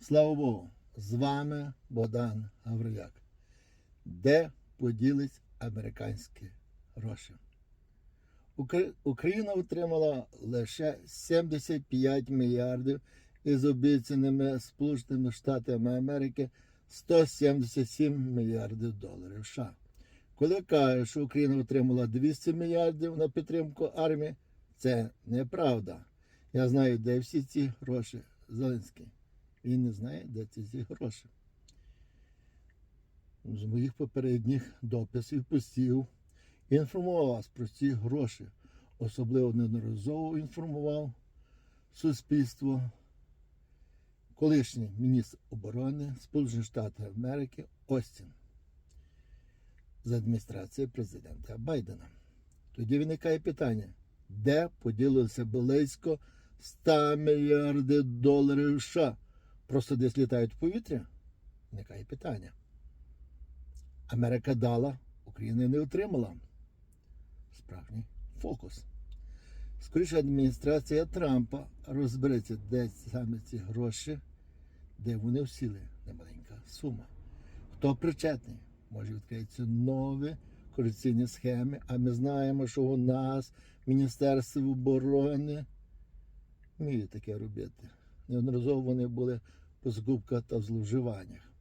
Слава Богу, з вами Богдан Гавриляк. Де поділись американські гроші? Україна отримала лише 75 мільярдів із обіцяними Сполученими Штатами Америки 177 мільярдів доларів США. Коли кажуть, що Україна отримала 200 мільярдів на підтримку армії, це неправда. Я знаю, де всі ці гроші Зеленський. Він не знає, де ці ці гроші. З моїх попередніх дописів, постів інформував вас про ці гроші. Особливо неодноразово інформував суспільство колишній міністр оборони Сполучених Штатів Америки Остін з адміністрації президента Байдена. Тоді виникає питання, де поділилося близько 100 мільярдів доларів США? Просто десь літають в повітря? Виникає питання. Америка дала, Україна не отримала. Справжній фокус. Скоріше адміністрація Трампа розбереться, де саме ці гроші, де вони всіли, немаленька сума. Хто причетний? Може відкриються нові корупційні схеми, а ми знаємо, що у нас Міністерство оборони вміє таке робити. Неодноразово вони були по згубках та зловживаннях.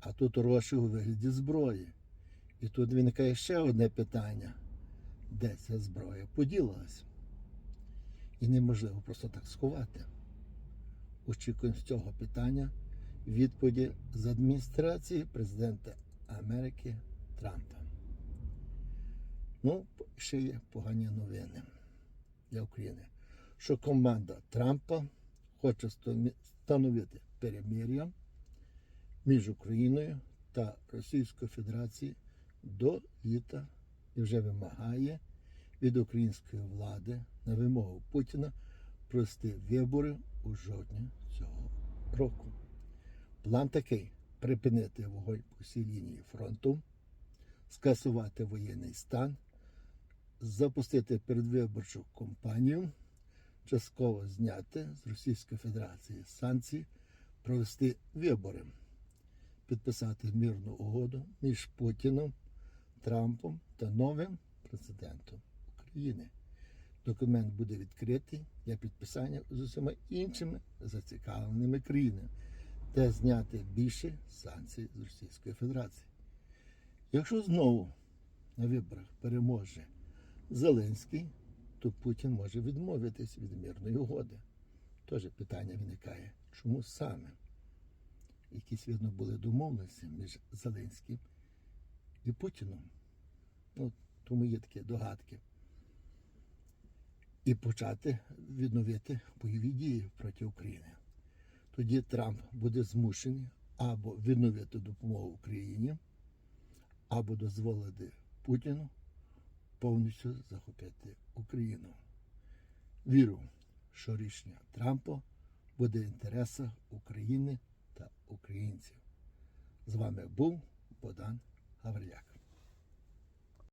А тут гроші у вигляді зброї. І тут виникає ще одне питання: де ця зброя поділилась? І неможливо просто так сховати. Очікуємо з цього питання відповіді з адміністрації президента Америки Трампа. Ну, ще є погані новини для України, що команда Трампа хоче встановити перемир'я між Україною та Російською Федерацією до літа і вже вимагає від української влади на вимогу Путіна провести вибори у жовтні цього року. План такий: припинити вогонь по всій лінії фронту, скасувати воєнний стан, запустити передвиборчу кампанію, частково зняти з Російської Федерації санкції, провести вибори, підписати мирну угоду між Путіном, Трампом та новим президентом України. Документ буде відкритий для підписання з усіма іншими зацікавленими країнами та зняти більше санкцій з Російської Федерації. Якщо знову на виборах переможе Зеленський, то Путін може відмовитись від мирної угоди. Теж питання виникає, чому саме? Якісь, видно, були домовленості між Зеленським і Путіном. Ну, тому є такі догадки. І почати відновити бойові дії проти України. Тоді Трамп буде змушений або відновити допомогу Україні, або дозволити Путіну повністю захопити Україну. Вірю, що рішення Трампа буде в інтересах України та українців. З вами був Богдан Гавриляк.